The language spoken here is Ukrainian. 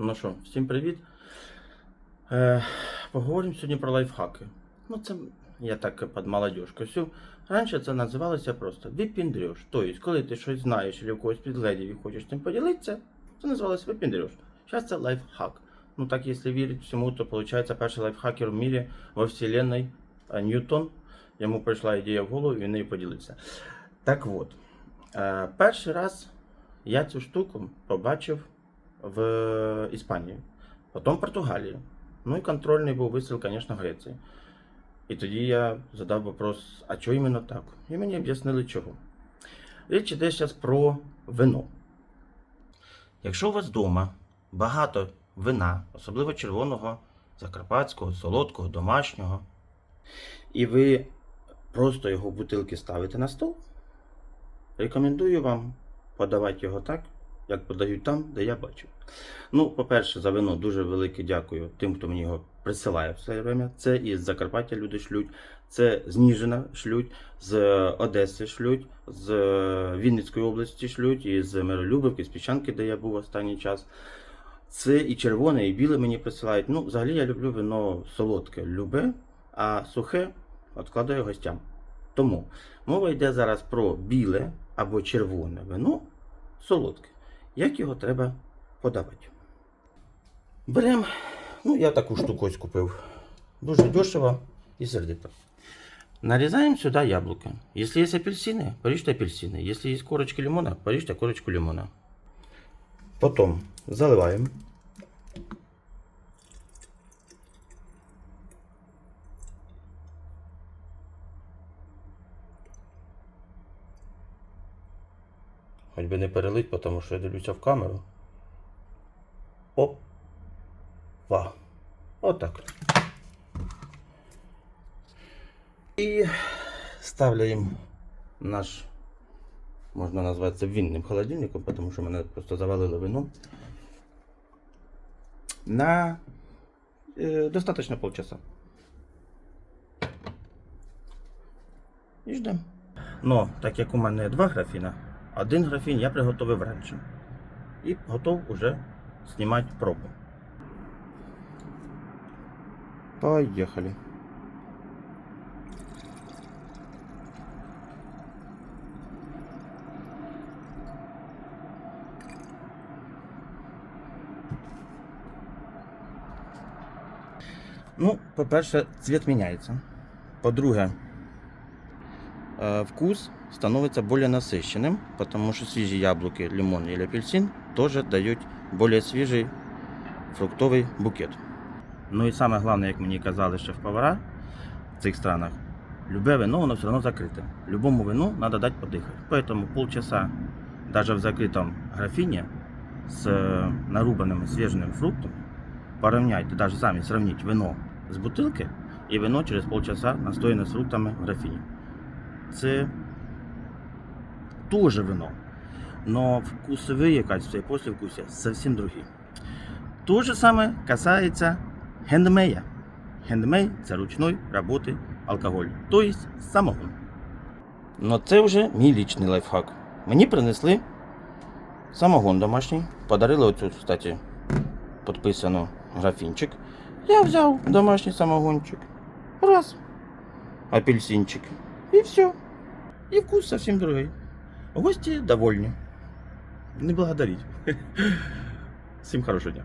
Ну що, всім привіт. Е, поговоримо сьогодні про лайфхаки. Ну, це я так під молодіжку. Всю. Раніше це називалося просто випіндрюш. Тобто, коли ти щось знаєш в когось підгледів і хочеш тим поділитися, це називалося випіндрюш. Зараз це лайфхак. Ну так, якщо вірити всьому, то виходить перший лайфхакер в мірі во вселенной Ньютон. Йому прийшла ідея в голову, і він нею поділився. Так от, е, перший раз я цю штуку побачив в Іспанії, потім Португалії. Ну і контрольний був вистріл, звісно, Греції. І тоді я задав вопрос, а чого іменно так? І мені об'яснили чого. Річ іде зараз про вино. Якщо у вас вдома багато вина, особливо червоного, закарпатського, солодкого, домашнього, і ви просто його в бутилки ставите на стол, рекомендую вам подавати його так, як подають там, де я бачив. Ну, по-перше, за вино дуже велике дякую тим, хто мені його присилає все время. Це із Закарпаття люди шлють, це з Ніжина шлють, з Одеси шлють, з Вінницької області шлють, і з Миролюбівки, з Піщанки, де я був останній час. Це і червоне, і біле мені присилають. Ну, взагалі я люблю вино солодке, любе, а сухе відкладаю гостям. Тому мова йде зараз про біле або червоне вино солодке. Як його треба подавати? Беремо, ну я таку штуку ось купив. Дуже дешево і сердито. Нарезаем сюда яблоко. Если есть апельсины, порежьте апельсины. Если есть корочки лимона, порежьте корочку лимона. Потом заливаем. Хоч би не перелить, тому що я дивлюся в камеру. Опа. Отак. І ставляємо наш, можна назвати це вінним холодильником, тому що мене просто завалили вином. На е, достатньо полчаса. І ждемо. Ну, так як у мене два графіна, один графін я приготовив раніше. І готов уже знімати пробу. Поїхали. Ну, по-перше, цвіт міняється. По-друге, вкус становиться більш насищеним, тому що свіжі яблуки, лимон і апельсин теж дають більш свіжий фруктовий букет. Ну і саме головне, як мені казали шеф-повара в цих странах, любе вино, воно все одно закрите. Любому вину треба дати подихати. Поэтому полчаса даже в закритому графіні з е, нарубаними свіжими фруктами порівняйте, даже самі сравніть вино з бутилки і вино через полчаса настояне з фруктами в графіні. Це теж вино. Но вкусовий якась і послевкусие зовсім другий. То же саме касається гендмея. Гендмей це ручної роботи алкоголь, тобто самогон. Но це вже мій лічний лайфхак. Мені принесли самогон домашній, подарили оцю, кстати, підписану графінчик. Я взяв домашній самогончик. Раз. Апельсинчик. І все. І вкус совсем другий. Гості довольні. Не благодаріть. Всім хорошого дня.